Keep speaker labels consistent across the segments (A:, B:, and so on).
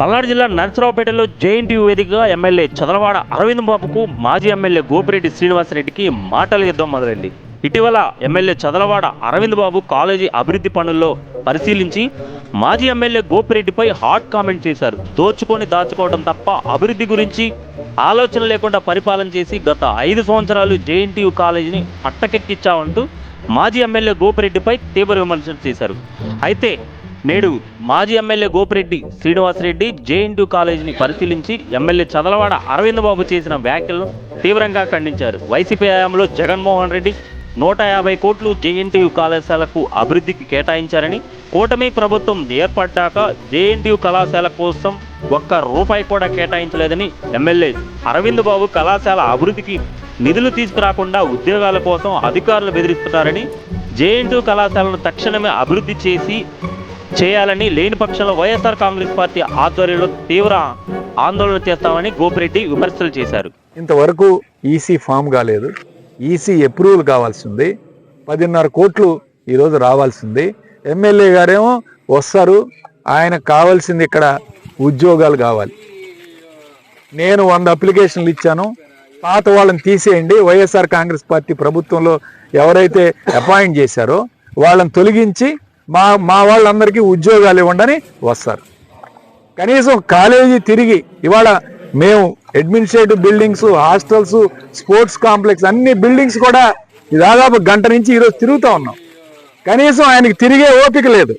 A: పల్నాడు జిల్లా నరసరావుపేటలో జేఎన్టీయూ వేదికగా ఎమ్మెల్యే చదలవాడ అరవింద్ బాబుకు మాజీ ఎమ్మెల్యే గోపిరెడ్డి శ్రీనివాసరెడ్డికి మాటల యుద్ధం మొదలైంది. ఇటీవల ఎమ్మెల్యే చదలవాడ అరవింద్ బాబు కాలేజీ అభివృద్ధి పనుల్లో పరిశీలించి మాజీ ఎమ్మెల్యే గోపిరెడ్డిపై హాట్ కామెంట్ చేశారు. దోచుకొని దాచుకోవడం తప్ప అభివృద్ధి గురించి ఆలోచన లేకుండా పరిపాలన చేసి గత ఐదు సంవత్సరాలు జేఎన్టీయూ కాలేజీని అట్టకెక్కించామంటూ మాజీ ఎమ్మెల్యే గోపిరెడ్డిపై తీవ్ర విమర్శలు చేశారు. అయితే నేడు మాజీ ఎమ్మెల్యే గోపిరెడ్డి శ్రీనివాసరెడ్డి జేఎన్టీ కాలేజీని పరిశీలించి ఎమ్మెల్యే చదలవాడ అరవింద్ బాబు చేసిన వ్యాఖ్యలను తీవ్రంగా ఖండించారు. వైసీపీ హయాంలో జగన్మోహన్ రెడ్డి నూట యాభై కోట్లు జేఎన్టీయు కళాశాలకు అభివృద్ధికి కేటాయించారని కూటమి ప్రభుత్వం ఏర్పడ్డాక జేఎన్టీయు కళాశాల కోసం ఒక్క రూపాయి కూడా కేటాయించలేదని ఎమ్మెల్యే అరవింద్ బాబు కళాశాల అభివృద్ధికి నిధులు తీసుకురాకుండా ఉద్యోగాల కోసం అధికారులు బెదిరిస్తున్నారని జేఎన్టీయు కళాశాలను తక్షణమే అభివృద్ధి చేసి చేయాలని లేని పక్షంలో వైఎస్ఆర్ కాంగ్రెస్ పార్టీ ఆధ్వర్యంలో తీవ్ర ఆందోళన చేస్తామని గోపిరెడ్డి విమర్శలు చేశారు.
B: ఇంతవరకు ఈసీ ఫామ్ కాలేదు. ఈసీ అప్రూవల్ కావాల్సింది. పదిన్నర కోట్లు ఈరోజు రావాల్సింది. ఎమ్మెల్యే గారేమో వస్తారు. ఆయనకు కావాల్సింది ఇక్కడ ఉద్యోగాలు కావాలి. నేను వంద అప్లికేషన్లు ఇచ్చాను. పాత వాళ్ళని తీసేయండి. వైఎస్ఆర్ కాంగ్రెస్ పార్టీ ప్రభుత్వంలో ఎవరైతే అపాయింట్ చేశారో వాళ్ళని తొలగించి మా మా వాళ్ళందరికీ ఉద్యోగాలు ఇవ్వండి వస్తారు. కనీసం కాలేజీ తిరిగి ఇవాళ మేము administrative buildings hostels sports complex అన్ని బిల్డింగ్స్ కూడా దాదాపు గంట నుంచి ఈరోజు తిరుగుతూ ఉన్నాం. కనీసం ఆయనకి తిరిగే ఓపిక లేదు.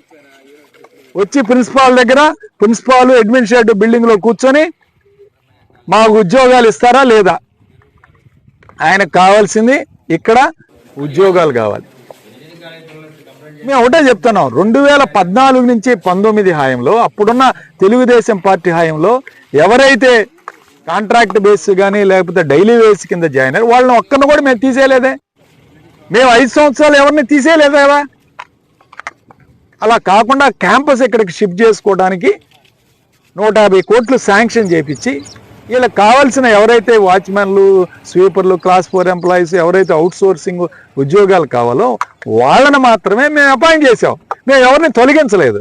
B: వచ్చి ప్రిన్సిపాల్ దగ్గర ప్రిన్సిపాల్ అడ్మినిస్ట్రేటివ్ బిల్డింగ్లో కూర్చొని మాకు ఉద్యోగాలు ఇస్తారా లేదా? ఆయనకు కావాల్సింది ఇక్కడ ఉద్యోగాలు కావాలి. మేము ఒకటే చెప్తున్నాం రెండు వేల పద్నాలుగు నుంచి పంతొమ్మిది హాయంలో అప్పుడున్న తెలుగుదేశం పార్టీ హాయంలో ఎవరైతే కాంట్రాక్ట్ బేస్ కానీ లేకపోతే డైలీ బేస్ కింద జాయిన్ అయ్యారు వాళ్ళని ఒక్కరిని కూడా మేము తీసేయలేదే. మేము ఐదు సంవత్సరాలు ఎవరిని తీసేయలేదేవా? అలా కాకుండా క్యాంపస్ ఇక్కడికి షిఫ్ట్ చేసుకోవడానికి నూట యాభై కోట్లు శాంక్షన్ చేపించి వీళ్ళకి కావాల్సిన ఎవరైతే వాచ్మెన్లు స్వీపర్లు క్లాస్ ఫోర్ ఎంప్లాయీస్ ఎవరైతే అవుట్ సోర్సింగ్ ఉద్యోగాలు కావాలో వాళ్ళని మాత్రమే మేము అపాయింట్ చేసాం మేము ఎవరిని తొలగించలేదు.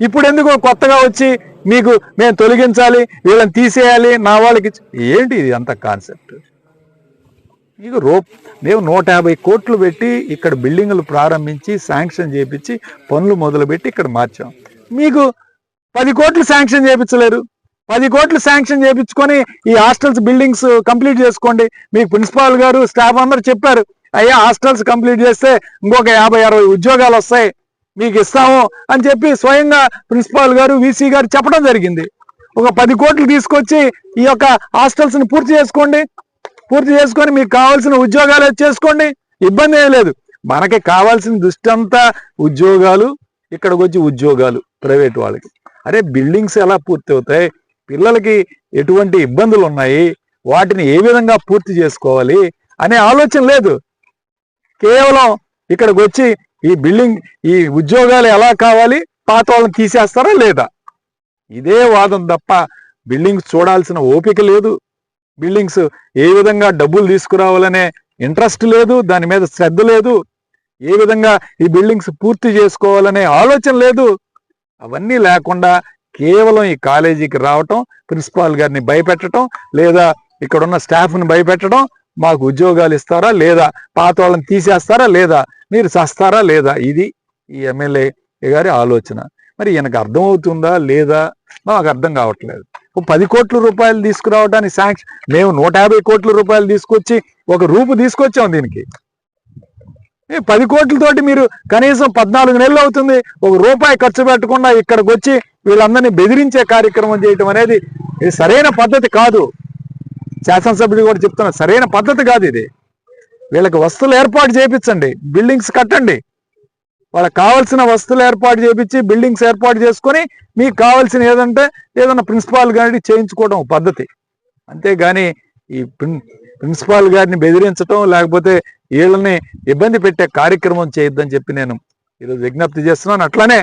B: ఇప్పుడు ఎందుకు కొత్తగా వచ్చి మీకు మేము తొలగించాలి వీళ్ళని తీసేయాలి నా వాళ్ళకి ఏంటి ఇది అంత కాన్సెప్ట్? మీకు రో మేము నూట యాభై కోట్లు పెట్టి ఇక్కడ బిల్డింగులు ప్రారంభించి శాంక్షన్ చేపించి పనులు మొదలుపెట్టి ఇక్కడ మార్చాం. మీకు పది కోట్లు శాంక్షన్ చేయించలేరు పది కోట్లు శాంక్షన్ చేయించుకొని ఈ హాస్టల్స్ బిల్డింగ్స్ కంప్లీట్ చేసుకోండి. మీకు ప్రిన్సిపాల్ గారు స్టాఫ్ అందరు చెప్పారు. అయ్యా హాస్టల్స్ కంప్లీట్ చేస్తే ఇంకొక యాభై అరవై ఉద్యోగాలు వస్తాయి. మీకు ఇస్తాము అని చెప్పి స్వయంగా ప్రిన్సిపాల్ గారు వీసీ గారు చెప్పడం జరిగింది. ఒక పది కోట్లు తీసుకొచ్చి ఈ యొక్క హాస్టల్స్ని పూర్తి చేసుకోండి. పూర్తి చేసుకొని మీకు కావాల్సిన ఉద్యోగాలు చేసుకోండి. ఇబ్బంది ఏం లేదు. మనకి కావాల్సిన దృష్టి అంతా ఉద్యోగాలు ఇక్కడికి వచ్చి ఉద్యోగాలు ప్రైవేట్ వాళ్ళకి. అరే బిల్డింగ్స్ ఎలా పూర్తి అవుతాయి? పిల్లలకి ఎటువంటి ఇబ్బందులు ఉన్నాయి? వాటిని ఏ విధంగా పూర్తి చేసుకోవాలి? అనే ఆలోచన లేదు. కేవలం ఇక్కడికి వచ్చి ఈ బిల్డింగ్ ఈ ఉద్యోగాలు ఎలా కావాలి? పాత వాళ్ళని తీసేస్తారా లేదా? ఇదే వాదం తప్ప బిల్డింగ్స్ చూడాల్సిన ఓపిక లేదు. బిల్డింగ్స్ ఏ విధంగా డబ్బులు తీసుకురావాలనే ఇంట్రెస్ట్ లేదు దాని మీద శ్రద్ధ లేదు. ఏ విధంగా ఈ బిల్డింగ్స్ పూర్తి చేసుకోవాలనే ఆలోచన లేదు. అవన్నీ లేకుండా కేవలం ఈ కాలేజీకి రావటం ప్రిన్సిపాల్ గారిని భయపెట్టడం లేదా ఇక్కడ ఉన్న స్టాఫ్ని భయపెట్టడం మాకు ఉద్యోగాలు ఇస్తారా లేదా? పాత వాళ్ళని తీసేస్తారా లేదా? మీరు చస్తారా లేదా? ఇది ఈ ఎమ్మెల్యే గారి ఆలోచన. మరి ఈయనకు అర్థమవుతుందా లేదా? మాకు అర్థం కావట్లేదు. పది కోట్ల రూపాయలు తీసుకురావడానికి శాంక్షన్ మేము నూట యాభై కోట్ల రూపాయలు తీసుకొచ్చి ఒక రూపు తీసుకొచ్చాం దీనికి. ఏ పది కోట్లతోటి మీరు కనీసం పద్నాలుగు నెలలు అవుతుంది. ఒక రూపాయి ఖర్చు పెట్టకుండా ఇక్కడికి వచ్చి వీళ్ళందరినీ బెదిరించే కార్యక్రమం చేయటం అనేది ఇది సరైన పద్ధతి కాదు. శాసనసభ్యులు కూడా చెప్తున్నారు సరైన పద్ధతి కాదు ఇది. వీళ్ళకి వస్తువులు ఏర్పాటు చేయించండి. బిల్డింగ్స్ కట్టండి. వాళ్ళకి కావాల్సిన వస్తువులు ఏర్పాటు చేయించి బిల్డింగ్స్ ఏర్పాటు చేసుకొని మీకు కావాల్సిన ఏదంటే ఏదన్నా ప్రిన్సిపాల్ గారిని చేయించుకోవడం పద్ధతి. అంతేగాని ఈ ప్రిన్ ప్రిన్సిపాల్ గారిని బెదిరించడం లేకపోతే వీళ్ళని ఇబ్బంది పెట్టే కార్యక్రమం చేయొద్దని చెప్పి నేను ఈరోజు విజ్ఞప్తి చేస్తున్నాను. అట్లానే